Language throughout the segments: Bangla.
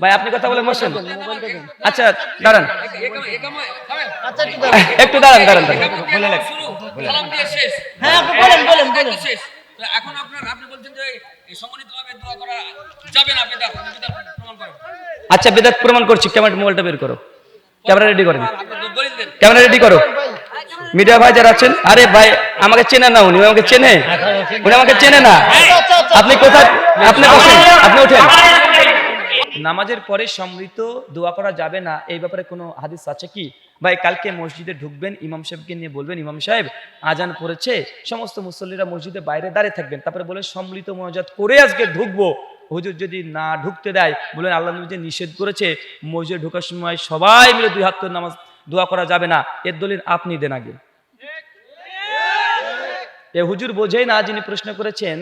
ভাই আপনি কথা বলে বসেন। আচ্ছা দাঁড়ান। আচ্ছা একটু দাঁড়ান। দাঁড়ান বলে লেখ হ্যাঁ বলেন বলেন বলেন। এখন আপনার আপনি বলছেন যে সম্মানিতভাবে দোয়া করা যাবে না বেদাত প্রমাণ করেন। আচ্ছা বেদাত প্রমাণ করছি ক্যামেরা মোবাইলটা বের করো। ক্যামেরা রেডি করেন। ক্যামেরা রেডি করো। মিডিয়া ভাই যারা আছেন আরে ভাই আমাকে চেনে না উনি আমাকে চেনে। উনি আমাকে চেনে না। আপনি কোথায় আপনি বসেন আপনি ওঠেন নামাজের পরে সমৃদ্ধ দোয়া করা যাবে না, এই ব্যাপারে কোনো হাদিস আছে কি? ভাই, কালকে মসজিদে ঢুকবেন, ইমাম সাহেবকে নিয়ে বলবেন, ইমাম সাহেব আজান পড়েছে, সমস্ত মুসল্লিরা মসজিদে বাইরে দাঁড়িয়ে থাকবেন, তারপরে বলে সম্মিলিত মজাদ করে আজকে ঢুকবো। হুজুর যদি না ঢুকতে দেয়, বলেন আল্লাহ নবী যে নিষেধ করেছে, মসজিদে ঢোকার সময় সবাই মিলে দুই হাত নামাজ দোয়া করা যাবে না, এর দলিল আপনি দেন আগে। এ হুজুর বোঝেই না যিনি প্রশ্ন করেছেন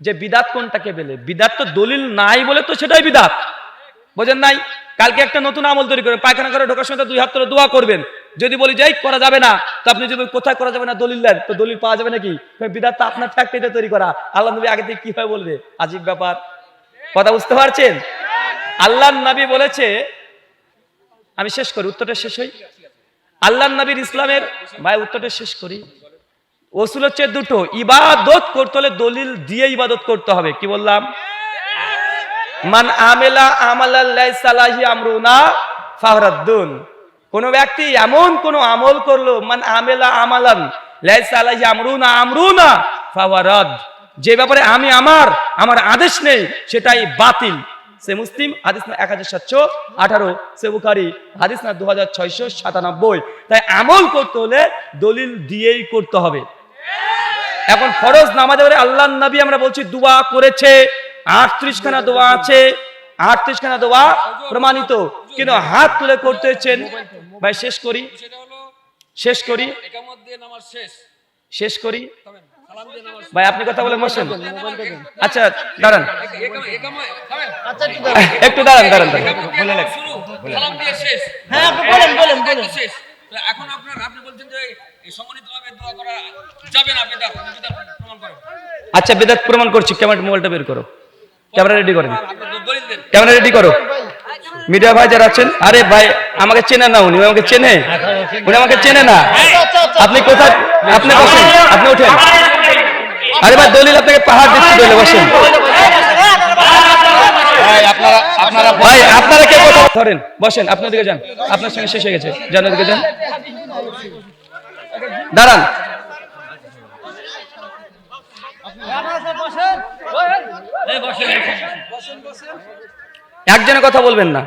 যে বিদাত কোনটাকে বেলে? বিদাত তো দলিল নাই বলে তো সেটাই বিদাত। বোঝেন নাই? কালকে একটা নতুন আমল তৈরি করবেন পায়খানা করে ঢোকার সময় দুই হাত ধরে দোয়া করবেন। যদি বলি যাই করা যাবে না। তো আপনি যদি কোথায় করা যাবে না? দলিল দেন। তো দলিল পাওয়া যাবে নাকি? বিদাত তো আপনার ফ্যাক্টরিতে তৈরি করা। আল্লাহ নবী আগে থেকে কীভাবে বলবে? আজীব ব্যাপার। কথা বুঝতে পারছেন? আল্লাহ নবী বলেছে, আমি শেষ করি, উত্তরটা শেষ হই? আল্লাহ নবীর ইসলামের, ভাই, উত্তরটা শেষ করি। ওসুল হচ্ছে দুটো, ইবাদত করতে হলে দলিল দিয়ে ইবাদত করতে হবে। কি বললাম? মান আমেলা আমাল্লাহ সালাহি আমরুনা ফাহরাদ্দুন। কোন ব্যক্তি এমন কোন আমল করল, মান আমেলা আমালান লাইসা আলাইহি আমরুনা আমরুনা ফাওয়ারাদ যে ব্যাপারে আমি আমার আমার আদেশ নেই, সেটাই বাতিল। সে মুসলিম, হাদিস না এক হাজার সাতশো আঠারো, সে বুখারি, হাদিস না দু হাজার ছয়শো সাতানব্বই। তাই আমল করতে হলে দলিল দিয়েই করতে হবে। এখন ফরজ নামাজ আল্লাহ নবী আমরা বলছি, দুয়া করেছে। আটত্রিশ খানা দোয়া আছে আটত্রিশ খানা দোয়া প্রমাণিত। কিন্তু হাত তুলে করতে হচ্ছেন ভাই শেষ করি। শেষ করি। শেষ শেষ করি। ভাই আপনি কথা বলে বসেন। আচ্ছা দাঁড়ান। আচ্ছা একটু দাঁড়ান। একটু দাঁড়ান দাঁড়ান। দাঁড়ান একামত দিয়ে নামাজ শুরু সালাম দিয়ে শেষ হ্যাঁ আপনি বলেন বলেন বলেন। একদম শেষ তো এখন আপনার আপনি বলছেন যে সম্মানিতভাবে দোয়া করা যাবে না বেদাত আপনি বেদাত প্রমাণ করেন আচ্ছা বেদাত প্রমাণ করছি। কেমন মোবাইলটা বের করো? ক্যামেরা রেডি করেন ক্যামেরা রেডি করো। মিডিয়া ভাই যারা আছেন আরে ভাই আমাকে চেনে না উনি আমাকে চেনে? উনি আমাকে চেনে না। আপনি কোথায় আপনি বসেন আপনি উঠেন। আরে ভাই দলিল আপনাকে পাহাড় দিচ্ছি দলিল বসেন। আপনারা আপনারা ভাই আপনারা কে কথা ধরেন বসেন আপনার দিকে যান। আপনার সঙ্গে শেষ হয়ে গেছে। যান দিকে যান। দাঁড়ান। একজনের কথা বলবেন না।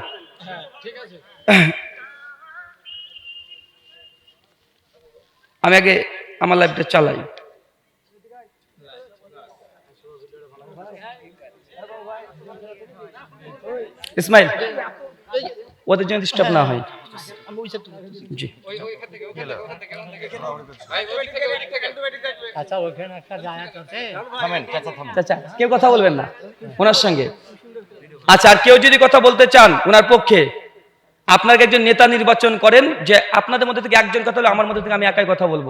আমি আগে আমার লাইফটা চালাই। ইসমাইল ওদের জন্য ডিস্টার্ব না হয়। জি। আচ্ছা ওখানে একটা জায়গা আছে। থামেন চাচা আচ্ছা কেউ কথা বলবেন না ওনার সঙ্গে। আচ্ছা আর কেউ যদি কথা বলতে চান ওনার পক্ষে, আপনাকে একজন নেতা নির্বাচন করেন যে আপনাদের মধ্যে থেকে একজন কথা হলে আমার মধ্যে থেকে আমি একাই কথা বলব।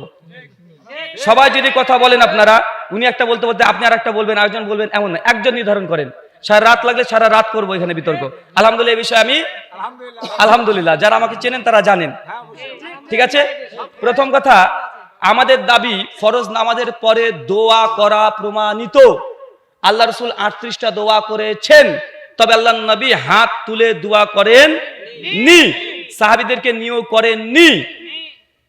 সবাই যদি কথা বলেন আপনারা, উনি একটা বলতে বলতে আপনি আর একটা বলবেন, আরেকজন বলবেন, এমন না, একজন নির্ধারণ করেন। সারা রাত লাগলে সারা রাত করব এখানে বিতর্ক। আলহামদুলিল্লাহ, এই বিষয়ে আমি আলহামদুলিল্লাহ, যারা আমাকে চেনেন তারা জানেন। ঠিক আছে? প্রথম কথা, আমাদের দাবি ফরজ নামাজের পরে দোয়া করা প্রমাণিত। আল্লাহ রসুল আটত্রিশটা দোয়া করেছেন। তবে আল্লাহ নবী হাত তুলে দোয়া করেন নি। সাহাবিদেরকে নিয়েও করেননি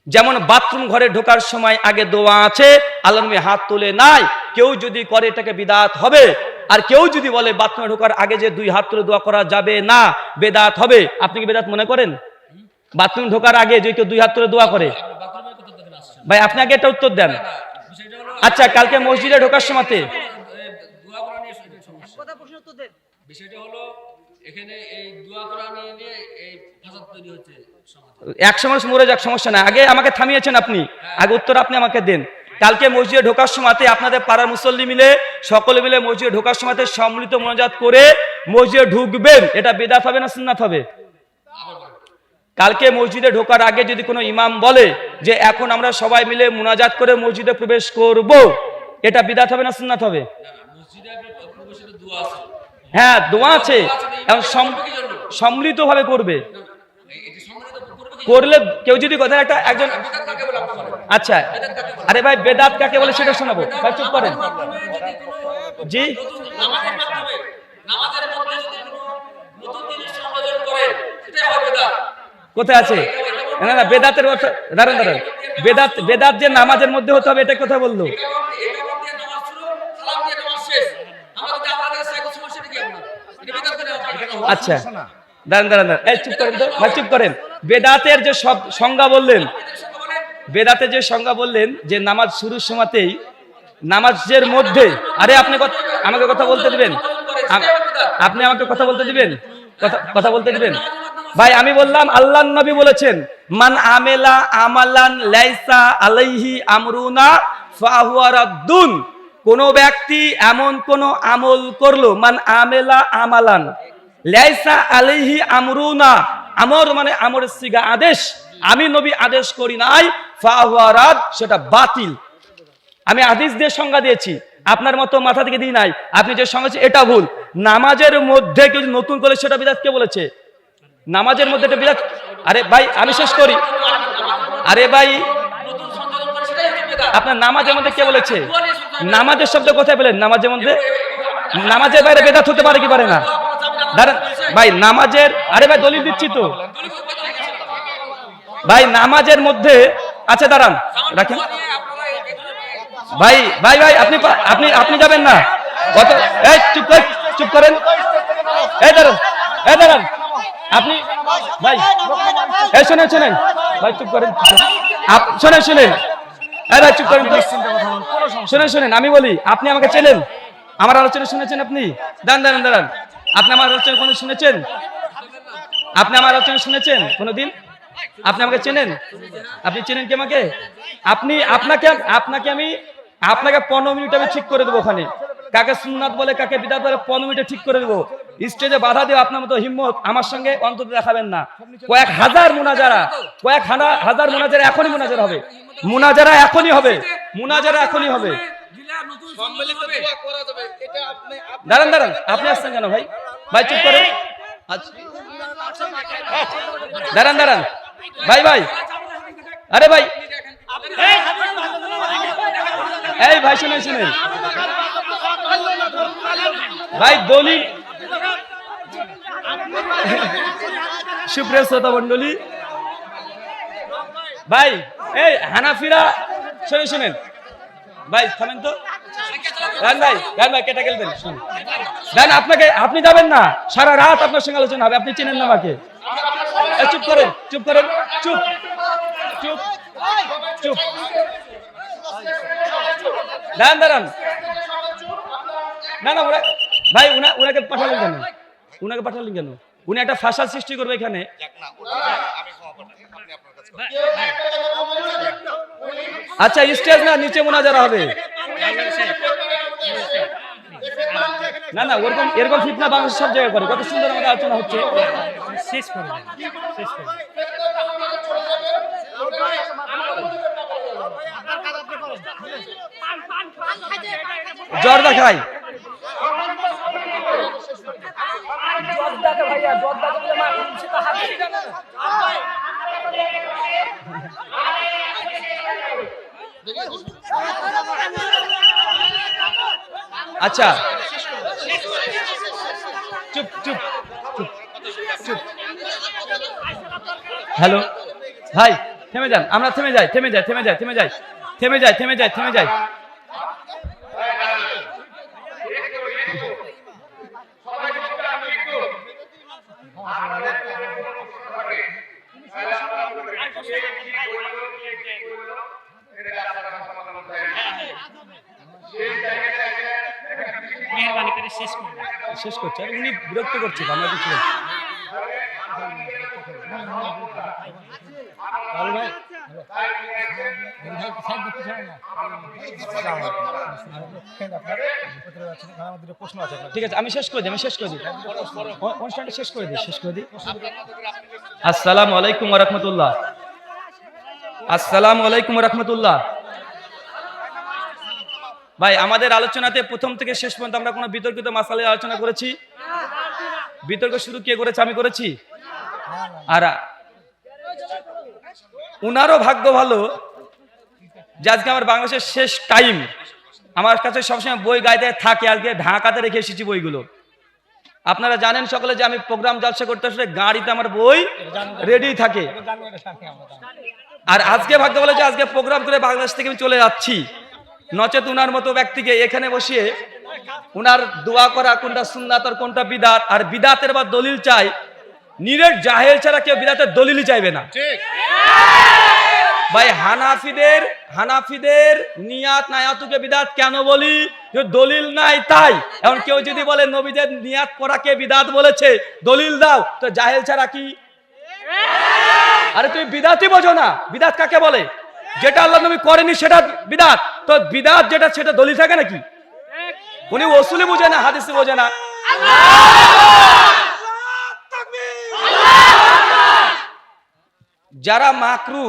যেমন বাথরুম ঘরে ঢোকার সময় আগে দোয়া আছে, আল্লাহ নবী হাত তুলে নাই। কেউ যদি করে এটাকে বিদাত হবে। আর কেউ যদি বলে বাথরুমে ঢোকার আগে যে দুই হাত তুলে দোয়া করা যাবে না, বেদাত হবে। আপনি কি বেদাত মনে করেন? বাথরুম ঢোকার আগে যে কেউ দুই হাত তুলে দোয়া করে। ভাই, আপনি আগে একটা উত্তর দেন। আচ্ছা কালকে মসজিদে ঢোকার সময়তে এ, দোয়া করা নিয়ে সমস্যা বিষয়টা হলো এখানে এই দোয়া করা নিয়ে নিয়ে এই ফাসাদ তৈরি হচ্ছে এক সময় মরে যাক সমস্যা না আগে আমাকে থামিয়েছেন আপনি। আগে উত্তর আপনি আমাকে দেন। কালকে মসজিদে ঢোকার সময়তে আপনাদের পাড়ার মুসল্লি মিলে সকলে মিলে মসজিদে ঢোকার সময়তে সম্মিলিত মনোজাত করে মসজিদে ঢুকবেন। এটা বেদাত হবে না সুন্নাত হবে? কালকে মসজিদে ঢোকার আগে যদি কোনো ইমাম বলে যে এখন আমরা সবাই মিলে মোনাজাত করে মসজিদে প্রবেশ করব এটা বিদাত হবে না সুন্নাত হবে? মসজিদে প্রবেশের দোয়া আছে। হ্যাঁ দোয়া আছে। দোয়া আছে এখন সম- কি জন্য। সম্মিলিতভাবে করবে। করলে কেউ যদি কথা একটা একজন? আচ্ছা। আরে ভাই বেদাত কাকে বলে সেটা শোনাবো। ভাই চুপ করেন। জি? কোথায় আছে? না না বেদাতের দাঁড়ান দাঁড়ান। বেদাত বেদাত। যে নামাজের মধ্যে হতে হবে এটা কথা বলল এটা এটা দিয়ে নামাজ শুরু সালাম দিয়ে নামাজ শেষ আমরা যদি আপনাদের সাইকেল সমস্যা কি আপনার এটা বেদাত করে আপনার আচ্ছা। দাঁড়ান দাঁড়ান দাঁড়ান। এই চুপ করেন তো। ভাই চুপ করেন। বেদাতের যে সব সংজ্ঞা বললেন বেদাতে যে সংজ্ঞা বললেন যে নামাজ শুরুর সময়তেই নামাজের মধ্যে আরে আপনি আমাকে কথা বলতে দিবেন? আপনি আমাকে কথা বলতে দিবেন? কথা বলতে দিবেন? ভাই আমি বললাম আল্লাহ নবী বলেছেন মান আমেলা আমালান লাইসা আলাইহি আমরুনা ফাহুয়া রাদ্দুন। কোন ব্যক্তি এমন কোন আমল করল মান আমেলা আমালান। লাইসা আলাইহি আমরুনা। আমর মানে আমরের সিগা আদেশ। আমি নবী আদেশ করি নাই ফাহুয়া রাদ, সেটা বাতিল। আমি হাদিস দিয়ে সংজ্ঞা দিয়েছি, আপনার মতো মাথা থেকে দিই নাই। আপনি যে সংজ্ঞা এটা ভুল। নামাজের মধ্যে কেউ নতুন করে সেটা বিদাত কে বলেছে? নামাজের মধ্যে এটা বিদাত আরে ভাই, আমি শেষ করি। আরে ভাই, আপনার নামাজের মধ্যে কে বলেছে? নামাজের শব্দ কোথায় পেলেন? নামাজের মধ্যে নামাজের বাইরে বেদাত হতে পারে কি পারে না? দাঁড়ান ভাই নামাজের আরে ভাই দলিল দিচ্ছি তো। ভাই নামাজের মধ্যে আচ্ছা দাঁড়ান রাখেন ভাই ভাই ভাই আপনি আপনি আপনি যাবেন না। কত এই চুপ কর চুপ করেন। এই দাঁড়ান এই দাঁড়ান। আপনি ভাই এই শোনেন শোনেন। ভাই চুপ করেন। শোনেন শোনেন। এই ভাই চুপ করেন। শোনেন শোনেন আমি বলি আপনি আমাকে চেনেন। আমার আলোচনা শুনেছেন আপনি? দাঁড়ান দাঁড়ান দাঁড়ান। আপনি আমার আলোচনা কোনো শুনেছেন? আপনি আমার আলোচনা শুনেছেন কোনোদিন? আপনি আমাকে চেনেন? আপনি চেনেন কি আমাকে? আপনি, আপনাকে আপনাকে আমি, আপনাকে পনেরো মিনিট আমি ঠিক করে দেবো ওখানে। কাকে সুন্নাত বলে, কাকে বিদাত বলে, পনেরো মিনিটে ঠিক করে দেবো। স্টেজে বাধা দিয়ে আপনার মতো হিম্মত আমার সঙ্গে অন্তত দেখাবেন না। কয়েক হাজার মোনাজারা, কয়েক হাজার মুনাজারা এখনই মোনাজারা হবে। মোনাজারা এখনই হবে। মোনাজারা এখনই হবে। নতুন সম্মিলিত দোয়া করা যাবে। এটা আপনি দাঁড়ান দাঁড়ান। আপনি আসছেন কেন ভাই? ভাই চুপ করেন। আচ্ছা। দাঁড়ান দাঁড়ান। ভাই ভাই। আরে ভাই। এই ভাই শুনেন শুনেন। ভাই দলিল সুপ্রিয় শ্রোতা মন্ডলী ভাই এই হানাফিরা শুনে শুনেন। ভাই থামেন তো। আপনি যাবেন না। সারা রাত আপনার সঙ্গে আলোচনা হবে, আপনি চেনেন না আমাকে। চুপ করেন চুপ করেন, চুপ চুপ চুপ। দাঁড়ান দাঁড়ান। না না, ওরা ভাই, উনা উনাকে পাঠালেন কেন? উনাকে পাঠালেন কেন? উনি একটা ফাঁসাল সৃষ্টি করবে এখানে। আচ্ছা স্টেজ না, নিচে মোনাজারা হবে। না না ওরকম এরকম ফিতনা বাংলাদেশ সব জায়গায় করে। কত সুন্দর আমাদের আলোচনা হচ্ছে। শেষ করে শেষ করে দেন। জ্বর দেখাই আচ্ছা চুপ চুপ চুপ চুপ হ্যালো। ভাই থেমে যান। আমরা থেমে যাই থেমে যাই থেমে যাই থেমে যাই থেমে যাই থেমে যাই থেমে যাই। মেহরবানি করে শেষ শেষ করছে। আর উনি বিরক্ত করছে আমরা কিছু ঠিক আছে, আমি শেষ করে দিই, আমি শেষ অনুষ্ঠানটা শেষ করে শেষ ভাই, আমাদের আলোচনাতে প্রথম থেকে শেষ পর্যন্ত আমরা কোনো বিতর্কিত মাসালে আলোচনা করেছি? বিতর্ক শুরু কে করেছে? আমি করেছি? আর উনারও ভাগ্য ভালো যে আজকে আমার বাংলাদেশের শেষ টাইম আমার কাছে সবসময় বই গাইতে থাকে, আজকে ঢাকাতে রেখে এসেছি বইগুলো। আপনারা জানেন সকলে যে আমি প্রোগ্রাম জলসা করতে আসলে গাড়িতে আমার বই রেডি থাকে। আর আজকে ভাগ্য বলে যে আজকে প্রোগ্রাম করে বাংলাদেশ থেকে আমি চলে যাচ্ছি। নচেত উনার মতো ব্যক্তিকে এখানে বসিয়ে উনার দোয়া করা কোনটা সুন্নাত আর কোনটা বিদাত, আর বিদাতের বা দলিল চাই নিরেট জাহেল ছাড়া কেউ বিদাতের দলিলই চাইবে না। ভাই হানাফিদের হানাফিদের নিয়াত নায়াতুকে বিদাত কেন বলি? যে দলিল নাই তাই। এখন কেউ যদি বলে নবীদের নিয়াত করাকে বিদাত বলেছে? দলিল দাও। তো জাহেল ছাড়া কি? আরে তুমি বিদাতই বোঝো না। বিদাত কাকে বলে? যেটা আল্লাহ নবী করেনি সেটা বিদাত। তো বিদাত যেটা সেটা দলিল থাকে নাকি? উনি ওসুলি বোঝে না হাদিসে বোঝে না। যারা মাকরু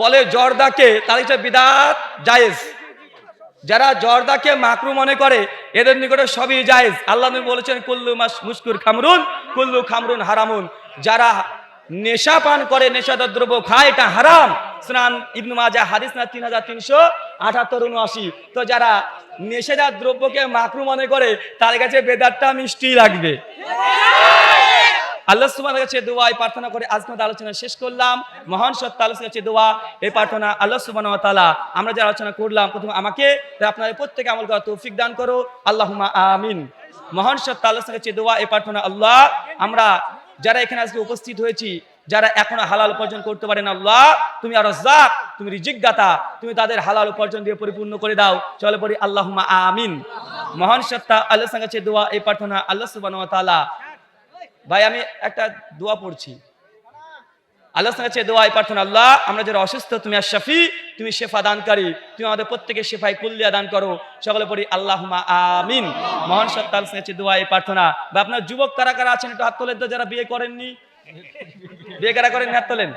বলে জর্দাকে তাদের হচ্ছে বিদাত জায়েজ। যারা জর্দাকে মাকরু মনে করে, এদের নিকটে সবই জায়েজ। আল্লাহ বলেছেন, কুল্লু মাস মুস্কুর খামরুন, কুল্লু খামরুন হারামুন। যারা নেশা পান করে, নেশাদার দ্রব্য খায়, এটা হারাম। স্নান ইবনু মাজা হাদিস না তিন হাজার তিনশো আঠাত্তর উনআশি তো যারা নেশাদার দ্রব্যকে মাকরু মনে করে তার কাছে বেদারটা মিষ্টি লাগবে। আল্লাহ কাছে দোয়া, এই প্রার্থনা করে আলোচনা শেষ করলাম। মহান কাছে দোয়া, এই প্রার্থনা আল্লাহ আমরা যে আলোচনা করলাম আমাকে আপনাদের আমল তৌফিক দান করো। আল্লাহুম্মা আমিন। মহান কাছে দোয়া, এই প্রার্থনা আল্লাহ, আমরা যারা এখানে আজকে উপস্থিত হয়েছি, যারা এখনও হালাল উপার্জন করতে পারেন আল্লাহ, তুমি আর রাজ্জাক তুমি রিজিক দাতা তুমি তাদের হালাল উপার্জন দিয়ে পরিপূর্ণ করে দাও। চলে পড়ি আল্লাহুম্মা আমিন। মহান সত্তা আল্লাহর কাছে দোয়া, এই প্রার্থনা আল্লাহ সুবহানাহু ওয়া তাআলা ভাই, আমি একটা দোয়া পড়ছি। আল্লাহ কাছে দোয়া এই প্রার্থনা, আল্লাহ, আমরা যারা অসুস্থ, তুমি আশাফি তুমি শেফা দানকারী, তুমি আমাদের প্রত্যেকের শেফাই কুল্লিয়া দান করো। সকলে পড়ি আল্লাহ আমিন। মহান সত্তা আল্লাহ কাছে দোয়া এই প্রার্থনা। বা আপনার যুবক কারা কারা আছেন, একটু হাত তোলেন তো, যারা বিয়ে করেননি? বিয়ে কারা করেন হাত তোলেন।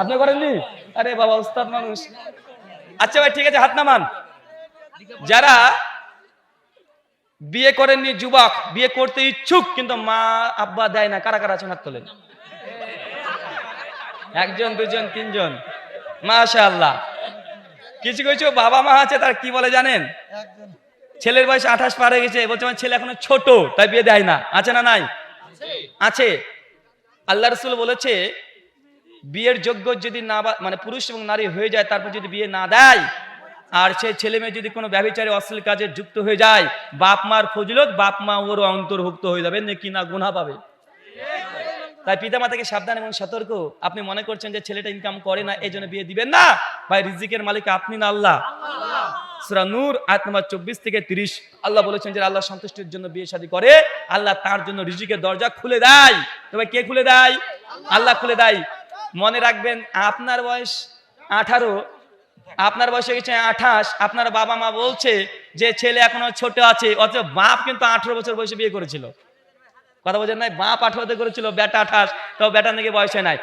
আপনি করেননি? আরে বাবা উস্তাদ মানুষ। আচ্ছা ভাই, ঠিক আছে, হাত নামান। যারা বিয়ে করেননি যুবক বিয়ে করতে ইচ্ছুক কিন্তু মা আব্বা দেয় না কারা কারা আছেন হাত তোলেন একজন দুজন তিনজন। মাশা আল্লাহ কিছু কিছু বাবা মা আছে তার কি বলে জানেন? ছেলের বয়স আঠাশ পার হয়ে গেছে বলছে আমার ছেলে এখনও ছোট তাই বিয়ে দেয় না। আছে না নাই? আছে। আল্লাহ রসুল বলেছে বিয়ের যোগ্য যদি না মানে পুরুষ এবং নারী হয়ে যায় তারপর যদি বিয়ে না দেয় আর সেই ছেলে মেয়ে যদি কোনো ব্যবচারী অশ্লীল কাজে যুক্ত হয়ে যায়, বাপ মার ফজিলত, বাপ মা ওর অন্তর্ভুক্ত হয়ে যাবে, নাকি না গুণা পাবে। তাই পিতা মাতাকে সাবধান এবং সতর্ক। আপনি মনে করছেন যে ছেলেটা ইনকাম করে না, এই জন্য বিয়ে দিবেন না? ভাই, রিজিকের মালিক আপনি না আল্লাহ। সুরা নূর, আয়াত নাম্বার চব্বিশ থেকে তিরিশ। আল্লাহ বলেছেন যে আল্লাহ সন্তুষ্টির জন্য বিয়ে শাদী করে, আল্লাহ তার জন্য রিজিকের দরজা খুলে দেয়। তবে কে খুলে দেয়? আল্লাহ খুলে দেয়। মনে রাখবেন, আপনার বয়স আঠারো আপনার বয়স হয়ে গেছে আঠাশ, আপনার বাবা মা বলছে যে ছেলে এখনও ছোট আছে, অথচ বাপ কিন্তু আঠারো বছর বয়সে বিয়ে করেছিল। কথা বলছেন নাই? বাপ আঠারোতে করেছিল, বেটা আঠাশ তো বেটা নাকি বয়সে নাই।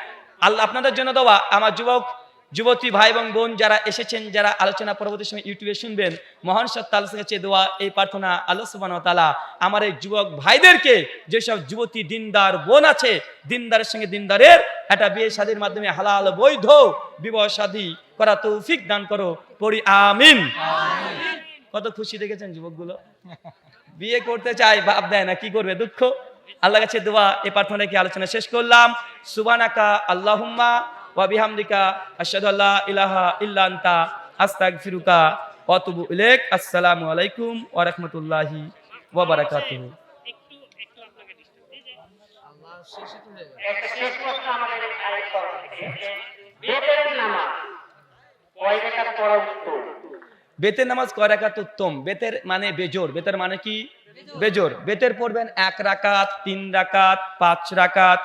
আল্লাহ আপনাদের জন্য দেওয়া আমার যুবক যুবতী ভাই এবং বোন যারা এসেছেন যারা আলোচনা পরবর্তী সময় ইউটিউবে শুনবেন মহান সত্তা আল্লাহ কাছে দেওয়া এই প্রার্থনা আল্লাহ সুবান তালা আমার এই যুবক ভাইদেরকে যেসব যুবতী দিনদার বোন আছে দিনদারের সঙ্গে দিনদারের একটা বিয়ে শাদীর মাধ্যমে হালাল বৈধ বিবাহ শাদী করা তৌফিক দান করো পড়ি আমিন। কত খুশি দেখেছেন যুবকগুলো? বিয়ে করতে চায় বাপ দেয় না কি করবে দুঃখ? আল্লাহ কাছে দোয়া এই প্রার্থনা কি আলোচনা শেষ করলাম? সুবানাকা আল্লাহুম্মা ওয়া বিহামদিকা আশহাদু ইলাহা ইল্লা আনতা আস্তাগফিরুকা ওয়া আতুবু ইলাইক। আসসালামু আলাইকুম ওয়া রাহমাতুল্লাহি ওয়া বারাকাতুহু। বেতের নামাজ কয় পড়া উত্তম বেতের রাকাত উত্তম? বেতের মানে বেজোর। বেতের মানে কি? বেজোর। বেতের পড়বেন এক রাকাত, তিন রাকাত, পাঁচ রাকাত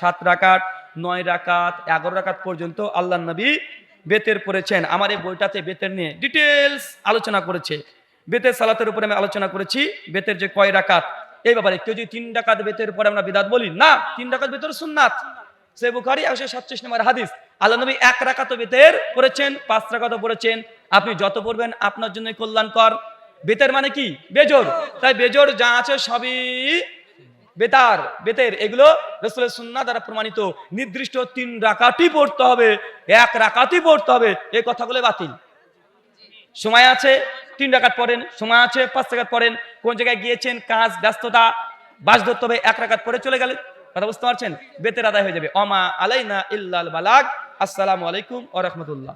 সাত রাকাত নয় রাকাত, এগারো রাকাত পর্যন্ত আল্লাহ নবী বেতের পড়েছেন। আমার এই বইটাতে বেতের নিয়ে ডিটেলস আলোচনা করেছে। বেতের সালাতের উপরে আমি আলোচনা করেছি, বেতের যে কয় রাকাত। এই ব্যাপারে কেউ যদি তিন রাকাত বেতের পরে আমরা বিদাত বলি, না, তিন রাকাত বেতের সুন্নাত। সে বুখারি একশো সাতচল্লিশ নম্বর হাদিস আল্লাহ নবী এক রাকাত বেতের পড়েছেন, পাঁচ রাকাতও পড়েছেন। আপনি যত পড়বেন, আপনার জন্য কল্যাণকর। বেতের মানে কি? বেজোর তাই বেজোর যা আছে সবই বেতার, বেতের, এগুলো রসুলের সুন্না দ্বারা প্রমাণিত। নির্দিষ্ট তিন রাকাতি পড়তে হবে, এক রাকাতি পড়তে হবে, এই কথাগুলো বাতিল। সময় আছে, তিন রাকাত পড়েন, সময় আছে, পাঁচ রাকাত পড়েন, কোন জায়গায় গিয়েছেন, কাজ, ব্যস্ততা, বাস ধরতে হবে, এক রাকাত পরে চলে গেলেন। কথা বুঝতে পারছেন? বেতের আদায় হয়ে যাবে। অমা আলাইনা ইল্লাল বালাগ। আসসালামু আলাইকুম ওয়া রাহমাতুল্লাহ।